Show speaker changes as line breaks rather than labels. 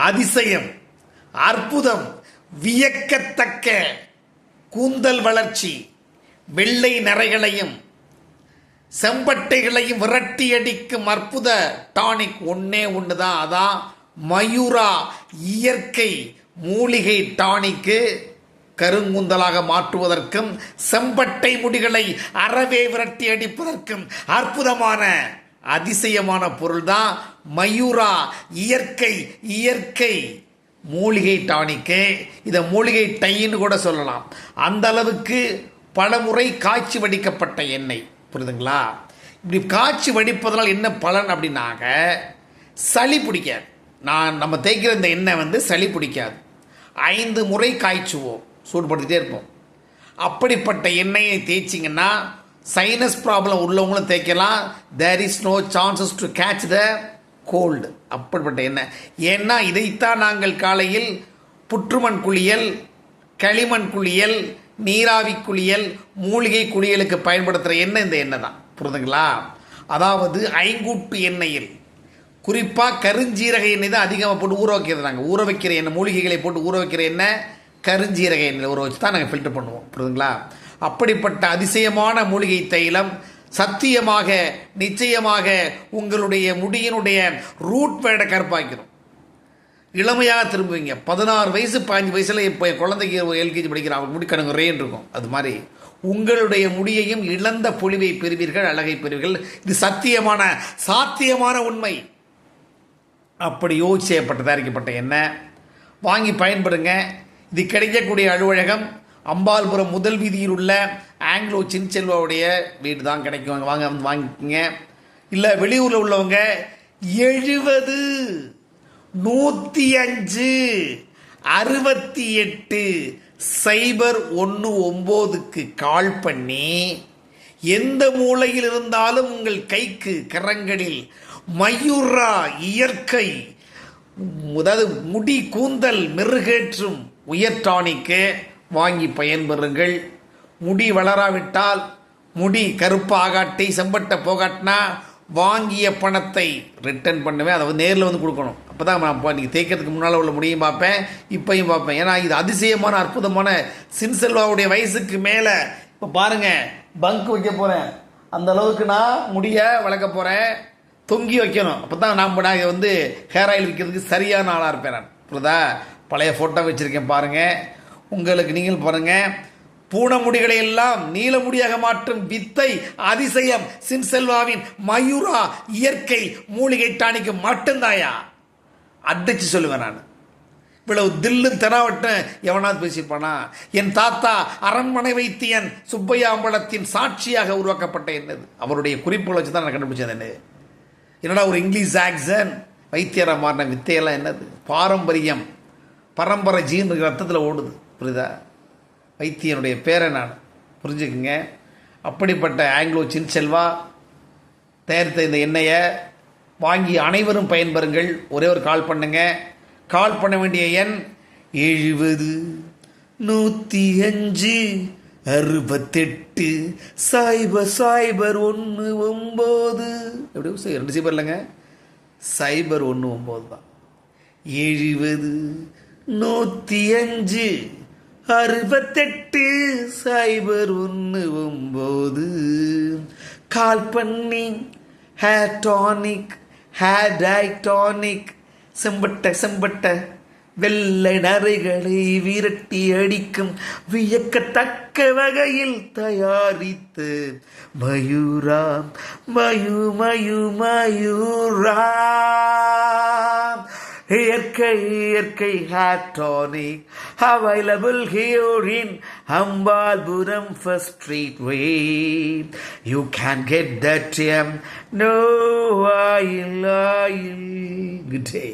அதிசயம் அற்புதம் வியக்கத்தக்க கூந்தல் வளர்ச்சி வெள்ளை நரைகளையும் செம்பட்டைகளையும் விரட்டி அடிக்கும் அற்புத டானிக் ஒன்னே ஒன்று தான் அதான் மயூரா இயற்கை மூலிகை டானிக்கு கருங்குந்தலாக மாற்றுவதற்கும் செம்பட்டை முடிகளை அறவே விரட்டி அடிப்பதற்கும் அற்புதமான அதிசயமான பொருள் தான் மயூரா இயற்கை இயற்கை. மூலிகை டானிக்கு. இதை மூலிகை டைன்னு கூட சொல்லலாம். அந்த அளவுக்கு பலமுறை காய்ச்சி வடிக்கப்பட்ட எண்ணெய். புரியுதுங்களா? இப்படி காய்ச்சி வடிப்பதனால் என்ன பலன் அப்படின்னாக்க சளி பிடிக்காது. நான் நம்ம தேய்க்கிற இந்த எண்ணெய் வந்து சளி பிடிக்காது. ஐந்து முறை காய்ச்சுவோம். சூடுபடுத்திட்டே இருப்போம். அப்படிப்பட்ட எண்ணெயை தேய்ச்சிங்கன்னா சைனஸ் ப்ராப்ளம் உள்ளவங்களும் தேய்க்கலாம். There is no chances to catch the cold அப்படிப்பட்ட எண்ணெய் ஏன்னா இதைத்தான் நாங்கள் காலையில் புற்றுமண் குளியல் களிமண் குளியல் நீராவி குளியல் மூலிகை குளியலுக்கு பயன்படுத்துகிற எண்ணெய் இந்த எண்ணெய் தான். புரிதுங்களா அதாவது ஐங்கூட்டு எண்ணெயில். குறிப்பாக கருஞ்சீரக எண்ணெய் தான் அதிகமாக போட்டு ஊற வைக்கிறது நாங்கள் ஊற வைக்கிற எண்ணெய் மூலிகைகளை போட்டு ஊற வைக்கிற எண்ணெய் கருஞ்சீரக எண்ணெய் ஊற வச்சு தான் நாங்கள் ஃபில்டர் பண்ணுவோம். புரியுதுங்களா அப்படிப்பட்ட அதிசயமான மூலிகை தைலம் சத்தியமாக நிச்சயமாக உங்களுடைய முடியினுடைய ரூட் வேடை கருப்பாக்கிடும். இளமையாக திரும்புவீங்க. பதினாறு வயசு பதினஞ்சு வயசில் இப்போ என் குழந்தைக்கு எல்கேஜி படிக்கிற அவங்க முடி ரேன் இருக்கும். அது மாதிரி. உங்களுடைய முடியையும் இழந்த பொலிவை பெறுவீர்கள் அழகை பெறுவீர்கள். இது சத்தியமான சாத்தியமான உண்மை. அப்படி யோசிச்சப்பட்டு தயாரிக்கப்பட்ட என்ன வாங்கி பயன்படுங்க. இது கிடைக்கக்கூடிய அலுவலகம். அம்பாள்புரம் முதல் வீதியில் உள்ள ஆங்கிலோ சின்செல்வாவுடைய வீடு தான் கிடைக்கும். அங்க வாங்க வந்து வாங்கிக்கோங்க. இல்லை வெளியூரில் உள்ளவங்க எழுபது நூற்றி அஞ்சு அறுபத்தி எட்டு சைபர் ஒன்று ஒம்போதுக்கு கால் பண்ணி எந்த மூலையில் இருந்தாலும் உங்கள் கைக்கு கரங்களில் மயூரா இயற்கை அதாவது முடி கூந்தல் மெருகேற்றும் உயர் டானிக்கு வாங்கி பயன்பெறுங்கள். முடி வளராவிட்டால் முடி கருப்பாகாட்டி செம்பட்ட போகாட்டினா வாங்கிய பணத்தை ரிட்டர்ன் பண்ணுவேன். அதை வந்து நேரில் வந்து கொடுக்கணும். அப்போ தான் நான் இப்போ நீங்கள் தேய்க்கிறதுக்கு முன்னால் உள்ள முடியும் பார்ப்பேன். இப்பையும் பார்ப்பேன். ஏன்னா இது அதிசயமான அற்புதமான சின்செல்வாவுடைய வயசுக்கு மேலே. இப்போ பாருங்கள் பங்க் வைக்க போகிறேன் அந்த அளவுக்கு நான் முடிய வளர்க்க போகிறேன் தொங்கி வைக்கணும். அப்போ தான் நான் நான் இதை வந்து ஹேர் ஆயில் விற்கிறதுக்கு சரியான ஆளாக இருப்பேன் நான். புரியுதா? பழைய ஃபோட்டோ வச்சுருக்கேன் பாருங்கள் உங்களுக்கு நீங்கள் பாருங்கள் பூனமுடிகளை எல்லாம் நீலமுடியாக மாற்றும் வித்தை அதிசயம் சின்செல்வாவின் மயூரா இயற்கை மூலிகை டானிக்கு மட்டும்தாயா? அடிச்சு சொல்லுவேன் நான். இவ்வளவு தில்லு தெனாவட்டும் எவனாவது பேசியிருப்பானா என் தாத்தா அரண்மனை வைத்தியன் சுப்பையாம்பலத்தின் சாட்சியாக உருவாக்கப்பட்ட என்னது? அவருடைய குறிப்புகளை வச்சு தான் நான் கண்டுபிடிச்சது என்னடா ஒரு இங்கிலீஷ் ஆக்சன் வைத்தியரை மாறின வித்தையெல்லாம் என்னது? பாரம்பரியம் பரம்பரை ஜீன் ரத்தத்தில் ஓடுது. புரியுதா? வைத்தியனுடைய பேரை நான் புரிஞ்சுக்குங்க. அப்படிப்பட்ட ஆங்கிலோ சின்செல்வா தயாரித்த இந்த எண்ணெயை வாங்கி அனைவரும் பயன்பெறுங்கள். ஒரே ஒரு கால் பண்ணுங்க. கால் பண்ண வேண்டிய எண் எழுபது நூற்றி அஞ்சு அறுபத்தெட்டு சைபர் சைபர் ஒன்று ஒம்பது. எப்படி ரெண்டு சைபர் இல்லைங்க சைபர் ஒன்று ஒம்பது தான். எழுபது நூற்றி அஞ்சு அறுபத்தெட்டு சைபர் ஒன்று ஒம்போது. கால் பண்ணி ஹேர் டானிக் ஹேர் டைடானிக் செம்பட்ட செம்பட்ட வெள்ளை நரைகளை விரட்டி அடிக்கும். வியக்கத்தக்க வகையில் தயாரித்து மயூரா மயு மயு மயூரா. இயற்கை இயற்கை hair tonic available here in Ambalpuram first street way you can get that M no oil oil good day